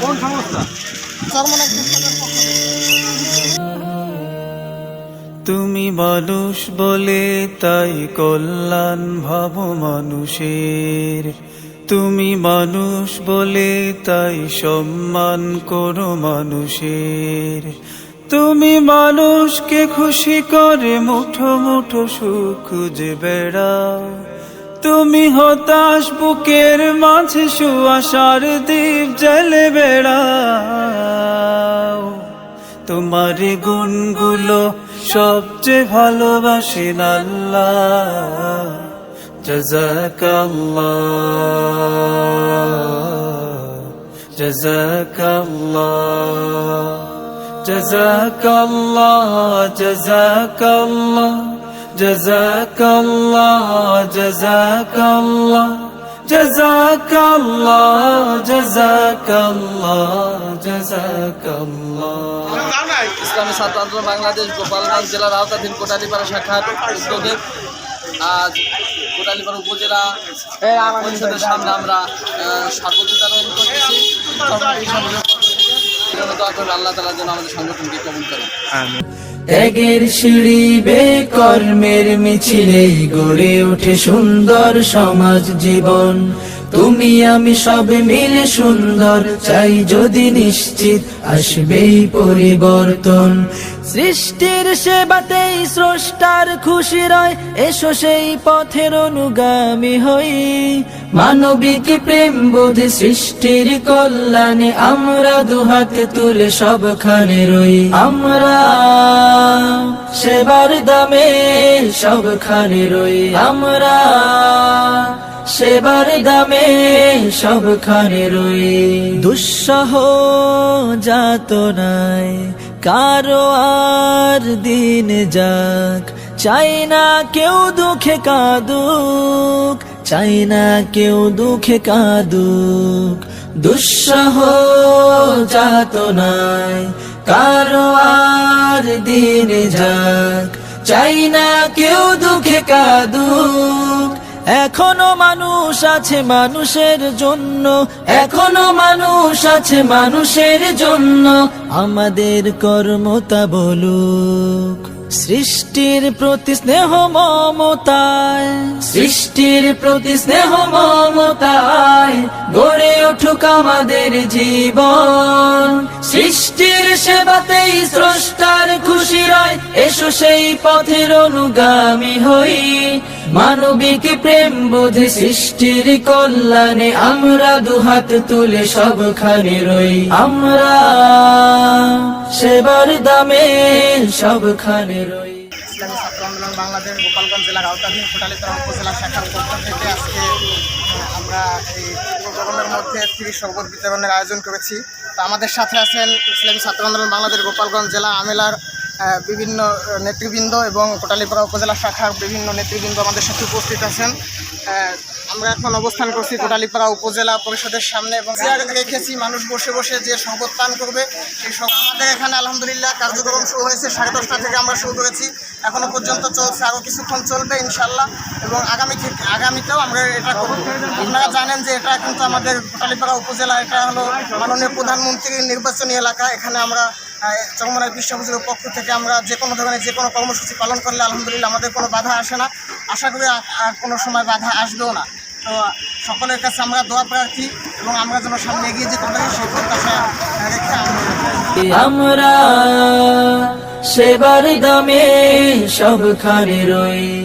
কোন সংস্থা। তুমি মানুষ বলে তাই কল্যাণ ভাব মানুষের। তুমি মানুষ বলে তাই সম্মান করো মানুষের। তুমি মানুষকে খুশি করে মুঠো মুঠো সুখ খুঁজে বেড়াও তুমি হতাশ বুকের মাঝে সুয়াশার দ্বীপ জেলে বেড়াও। তোমার গুণগুলো সবচেয়ে ভালোবাসেন আল্লাহ। জাজাকাল্লাহ জাজাকাল্লাহ জাজাকাল্লাহ জাজাকাল্লাহ جزاك الله جزاك الله جزاك الله جزاك الله جزاك الله ইসলামী ছাত্র আন্দোলন বাংলাদেশ গোপালগঞ্জ জেলার আওতাধীন কোটালীপাড়া শাখার উদ্যোগে আজ কোটালীপাড়া উপজেলা পরিষদের সামনে আমরা স্বাগত জানান করতেছি আল্লাহ তালা যেন আমাদের সংগঠনকে কবুল করেন ত্যাগের সিঁড়ি বে কর্মের মিছিলেই গড়ে ওঠে সুন্দর সমাজ জীবন। তুমি আমি সব মিলে সুন্দর, চাই যদি নিশ্চিত আসবেই পরিবর্তন। সৃষ্টির সেবাতেই স্রষ্টার খুশি রয়, এসো সেই পথের অনুগামী হই। মানবিক প্রেম বোধ সৃষ্টির কল্যাণে আমরা দুহাত তুলে সবখানে রই। আমরা সেবার দামে সবখানে রই। আমরা সেবার দামে সবখানে রই। দুঃসহ যাত নাই, কারও আর দিন যাক। চাই না কেউ দুঃখে কাঁদুক, চাই না কেউ দুঃখে কাঁদুক। দুঃসহ যাত নাই, কারও আর দিন যাক। চাই না কেউ দুঃখে কাঁদুক এখনও মানুষ আছে মানুষের জন্য। এখনও মানুষ আছে মানুষের জন্য। আমাদের কর্মতা বলুক। সৃষ্টির প্রতি স্নেহ মমতায়। সৃষ্টির প্রতি স্নেহ মমতায়। উঠুক আমাদের জীবন। সৃষ্টির সেবাতেই স্রষ্টার খুশি রয়। এসো সেই পথের অনুগামী হই। মানবিক প্রেম বোধে সৃষ্টির কল্যাণে আমরা দুহাত তুলে সবখানে রই। আমরা সেবার দামে সবখানে রই। ইসলামী ছাত্র আন্দোলন বাংলাদেশ গোপালগঞ্জ জেলার আওতাধীন কোটালীপাড়া উপজেলা শাখার পক্ষ থেকে আজকে আমরা এই গরমের মধ্যে তিরিশ শরবত বিতরণের আয়োজন করেছি। তো আমাদের সাথে আছেন ইসলামী ছাত্র আন্দোলন বাংলাদেশ গোপালগঞ্জ জেলা আমেলার বিভিন্ন নেতৃবৃন্দ এবং কোটালীপাড়া উপজেলা শাখার বিভিন্ন নেতৃবৃন্দ আমাদের সাথে উপস্থিত আছেন। আমরা এখন অবস্থান করছি কোটালীপাড়া উপজেলা পরিষদের সামনে এবং রেখেছি মানুষ বসে বসে যে শরবত পান করবে, সেই আমাদের এখানে আলহামদুলিল্লাহ কার্যক্রম শুরু হয়েছে, সাড়ে দশটা থেকে আমরা শুরু করেছি। এখনও পর্যন্ত চলছে আরও কিছুক্ষণ চলবে ইনশাল্লাহ, এবং আগামী আগামীতেও আমরা এটা করব। আপনারা জানেন যে এটা কিন্তু আমাদের কোটালীপাড়া উপজেলা, এটা হলো মাননীয় প্রধানমন্ত্রীর নির্বাচনী এলাকা, এখানে আমরা চরমরাই বিশ্বভূষণের পক্ষ থেকে আমরা যে কোনো ধরনের যে কোনো কর্মসূচি পালন করলে আলহামদুলিল্লাহ আমাদের কোনো বাধা আসে না। আশা করি আর- কোনো সময় বাধা আসবেও না। তো সকলের কাছে আমরা দোয়া প্রার্থী, এবং আমরা যেন সামনে এগিয়ে যেতে পারি, সেই প্রত্যাশা রেখে আমরা সেবার দামে সবখানে রই।